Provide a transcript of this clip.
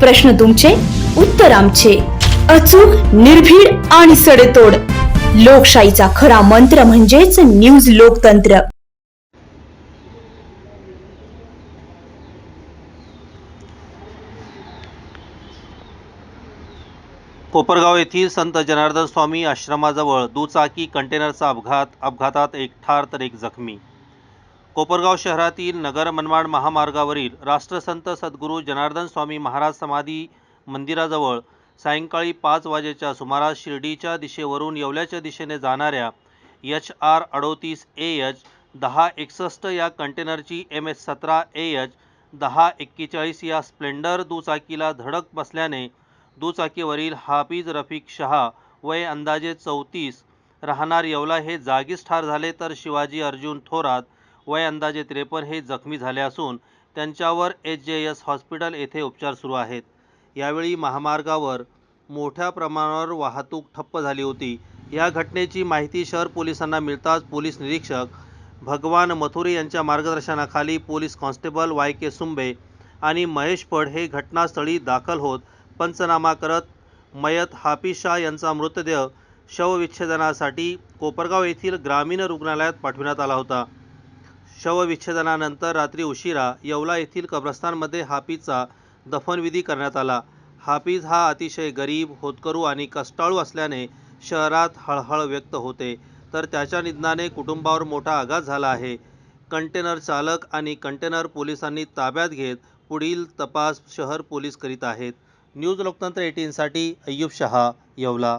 प्रश्न तुमचे उत्तर आमचे. अचूक निर्भीड आणि सडेतोड. लोकशाहीचा खरा मंत्र म्हणजेच न्यूज लोकतंत्र. कोपरगाव येथील संत जनार्दन स्वामी आश्रमाजवळ दुचाकी कंटेनरचा अपघात अपघातात एक ठार तर एक जखमी. कोपरगाव शहरातील नगर मनमाड महामार्गावरील राष्ट्रसंत सद्गुरू जनार्दन स्वामी महाराज समाधी मंदिराजवळ सायंकाळी पाच वाजेच्या सुमारास शिर्डीच्या दिशेवरून येवल्याच्या दिशेने जाणाऱ्या एच आर अडोतीस ए एच दहा एकसष्ट या कंटेनरची एम एच सतरा ए एच दहा एक्केचाळीस या स्प्लेंडर दुचाकीला धडक बसल्याने दुचाकीवरील हाफिज रफिक शहा वय अंदाजे चौतीस राहणार येवला हे जागीच ठार झाले तर शिवाजी अर्जुन थोरात वय अंदाजे त्रेपन्न हे जखमी झाले असून त्यांच्यावर एच जे एस हॉस्पिटल येथे उपचार सुरू आहेत. यावेळी महामार्गावर मोठ्या प्रमाणावर वाहतूक ठप्प झाली होती. या घटनेची माहिती शहर पोलिसांना मिळताच पोलीस निरीक्षक भगवान मथुरे यांच्या मार्गदर्शनाखाली police constable Y K Sumbe आणि महेश फड हे घटनास्थळी दाखल होत पंचनामा करत मयत हाफिज शाह यांचा मृतदेह शवविच्छेदनासाठी कोपरगाव येथील ग्रामीण रुग्णालयात पाठविण्यात आला होता. शवविच्छेदनानंतर रात्री उशिरा येवला येथील कब्रस्तानमध्ये हाफिजचा दफनविधी करण्यात आला. हाफिज हा अतिशय गरीब होतकरू आणि कष्टाळू असल्याने शहरात हळहळ व्यक्त होते. तर त्याच्या निधनाने कुटुंबावर मोठा आघात झाला आहे. कंटेनर चालक आणि कंटेनर पोलिसांनी ताब्यात घेत पुढील तपास शहर पोलीस करीत आहेत. न्यूज लोकतंत्र एटीनसाठी अय्यूब शहा येवला.